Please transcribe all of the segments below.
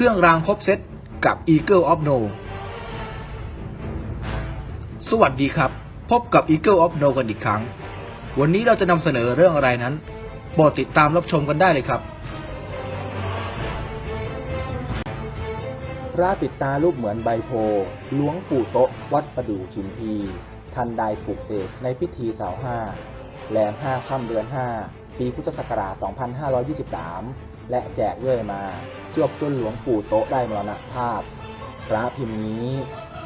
เครื่องรางครบเซตกับ Eagle of No สวัสดีครับ พบกับ Eagle of No กันอีกครั้ง วันนี้เราจะนำเสนอเรื่องอะไรนั้นโปรดติดตามรับชมกันได้เลยครับ พระปิดตารูปเหมือนใบโพหลวงปู่โต๊ะวัดประดู่ชินที ทันใดปลูกเสกในพิธีสาวห้าแรมห้าค่ำเดือนห้าปีพุทธศักราช 2523 และแจกเรื่อยมาจวบจนหลวงปู่โตะได้มรณภาพ พระพิมพ์นี้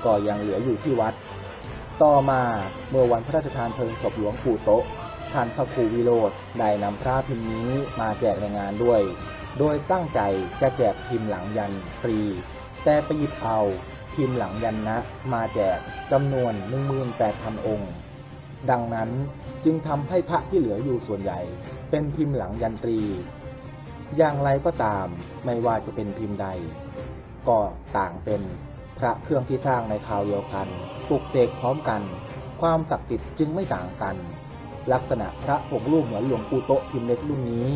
ก็ยังเหลืออยู่ที่วัด ต่อมาเมื่อวันพระราชทานเพลิงศพหลวงปู่โตะท่านพระครูวิโรธได้นำพระพิมพ์นี้มาแจกในงานด้วย โดยตั้งใจจะแจกพิมพ์หลังยันตรี แต่ไปหยิบเอาพิมพ์หลังยันนะ มาแจกจำนวน18,000องค์ ดังนั้นจึงทำให้พระที่เหลืออยู่ส่วนใหญ่ เป็นพิมพ์หลังยันตรี อย่างไรก็ตาม ไม่ว่าจะเป็นพิมพ์ใด ก็ต่างเป็นพระเครื่องที่สร้างในคราวเดียวกันปลุกเสกพร้อมกัน ความศักดิ์สิทธิ์จึงไม่ต่างกัน ลักษณะพระผงค์รูปเหมือนหลวงปู่โตพิมพ์เล็กรุ่นนี้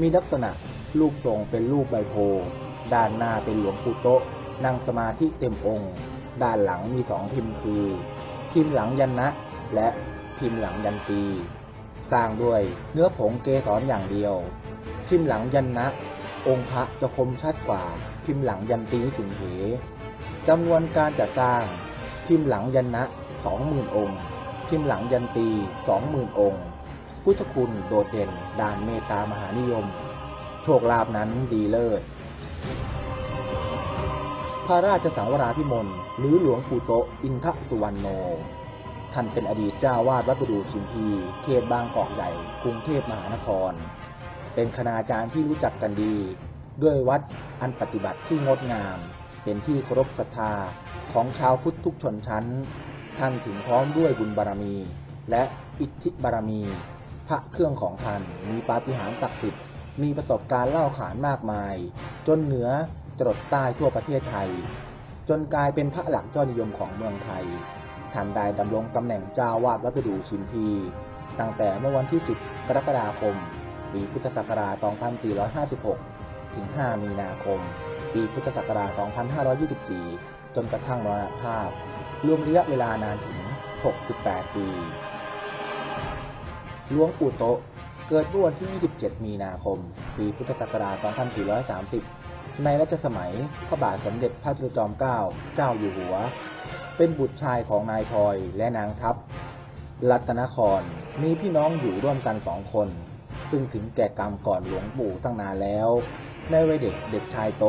มีลักษณะรูปทรงเป็นรูปใบโพด้านหน้าเป็นหลวงปู่โตนั่งสมาธิเต็มองค์ ด้านหลังมีสองพิมพ์คือ พิมพ์หลังยันนะ และพิมพ์หลังยันตี สร้างด้วยเนื้อผงเกสรอย่างเดียว พิมพ์หลังยันนะองค์พระจะคมชัดกว่าพิมพ์หลังยันตีสิงเหจำนวนการจัดสร้างพิมพ์หลังยันนะสองหมื่นองค์พิมพ์หลังยันตีสองหมื่นองค์ พุทธคุณโดดเด่นด่านเมตามหานิยม โชคลาภนั้นดีเลิศพระราชสังวราพิมลหรือหลวงปู่โตอินทสุวรรณโน ท่านเป็นอดีตเจ้าวาดวัดประดูชิมพี เขตบางกอกใหญ่ กรุงเทพมหานคร เป็นคณาจารย์ที่รู้จักกันดี ด้วยวัดอันปฏิบัติที่งดงาม เป็นที่เคารพศรัทธาของชาวพุทธทุกชนชั้น ท่านถึงพร้อมด้วยบุญบารมี และอิทธิบารมี พระเครื่องของท่านมีปาฏิหาริย์ศักดิ์สิทธิ์มีประสบการณ์เล่าขานมากมาย จนเหนือจรดใต้ทั่วประเทศไทย จนกลายเป็นพระหลักยอดนิยมของเมืองไทยท่านได้ดำรงตำแหน่งเจ้าวาดวัดประดูชินที ตั้งแต่เมื่อวันที่ 10 กรกฎาคม ปีพุทธศักราช 2456 ถึง 5 มีนาคม ปีพุทธศักราช 2524 จนกระทั่งมรณภาพ รวมระยะเวลานานถึง 68 ปี หลวงปู่โตะเกิดเมื่อวันที่ 27 มีนาคม ปีพุทธศักราช 2430 ในรัชสมัยพระบาทสมเด็จพระจุลจอมเกล้า เจ้าอยู่หัว เป็นบุตรชายของนายพลอยและนางทัพ รัตนคร มีพี่น้องอยู่ร่วมกันสองคน ซึ่งถึงแก่กรรมก่อนหลวงปู่ตั้งนานแล้ว ในวัยเด็กเด็กชายโต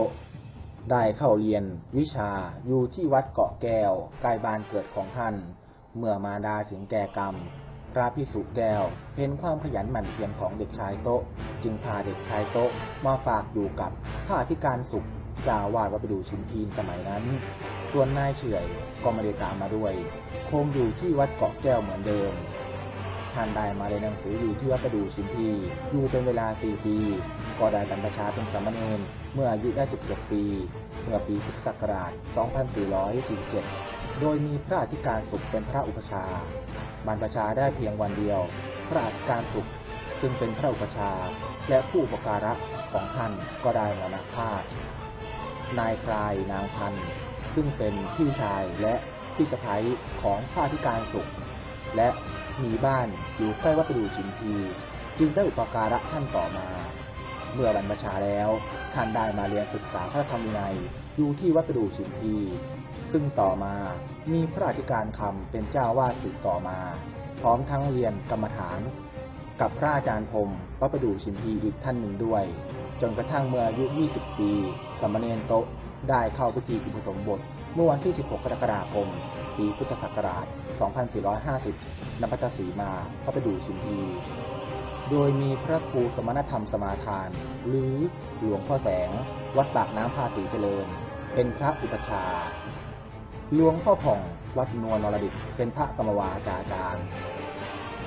ได้เข้าเรียนวิชาอยู่ที่วัดเกาะแก้วใกล้บ้านเกิดของท่าน เมื่อมาดาถึงแก่กรรม พระพิสุแก้วเห็นความขยันหมั่นเพียรของเด็กชายโตจึงพาเด็กชายโตมาฝากอยู่กับพระอธิการสุขจาวาดวัดประดูชินพีนสมัยนั้น ส่วนนายเฉยก็ไม่ได้ตามมาด้วย คงอยู่ที่วัดเกาะแก้วเหมือนเดิม ท่านได้มาเรียนหนังสืออยู่ที่วัดประดูชินพีอยู่เป็นเวลา 4 ปี ก็ได้บรรพชาเป็นสามเณรเมื่ออายุได้ 17 ปี เมื่อปีพุทธศักราช 2447 โดยมีพระอธิการสุขเป็นพระอุปชาบรรพชาได้เพียงวันเดียว พระอธิการสุขซึ่งเป็นพระอุปชาและผู้อุปการะของท่านก็ได้มรณภาพนายคลายนางพันธ์ซึ่งเป็นพี่ชายและพี่สะใภ้ของพระอธิการสุข และ มีบ้านอยู่ใกล้วัดประดูชินพี จึงได้อุปการะท่านต่อมา เมื่อบรรพชาแล้ว ท่านได้มาเรียนศึกษาพระธรรมวินัยอยู่ที่วัดประดูชินพี ซึ่งต่อมามีพระอธิการคำเป็นเจ้าวาดสืบต่อมา พร้อมทั้งเรียนกรรมฐาน กับพระอาจารย์พรมวัดประดูชินพีอีกท่านหนึ่งด้วย จนกระทั่งเมื่ออายุ 20 ปีสามเณรโตได้เข้าพิธีอุปสมบทเมื่อวันที่ 16 กรกฎาคม ปีพุทธศักราช 2450 ณ พัทสีมาพระประดูชินพีโดยมีพระครูสมณธรรมสมาทาน หรือหลวงพ่อแสง วัดปากน้ำพาสีเจริญ เป็นพระอุปชาหลวงพ่อผ่อง วัดนวลนรดิษฐ์เป็นพระกรรมวาจาจารย์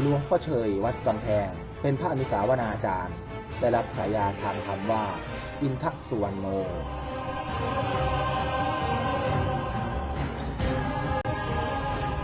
หลวงพ่อเชย วัดกำแพง เป็นพระอนุสาวนาจารย์ ได้รับฉายาทางธรรมว่า อินทสุวรรณโน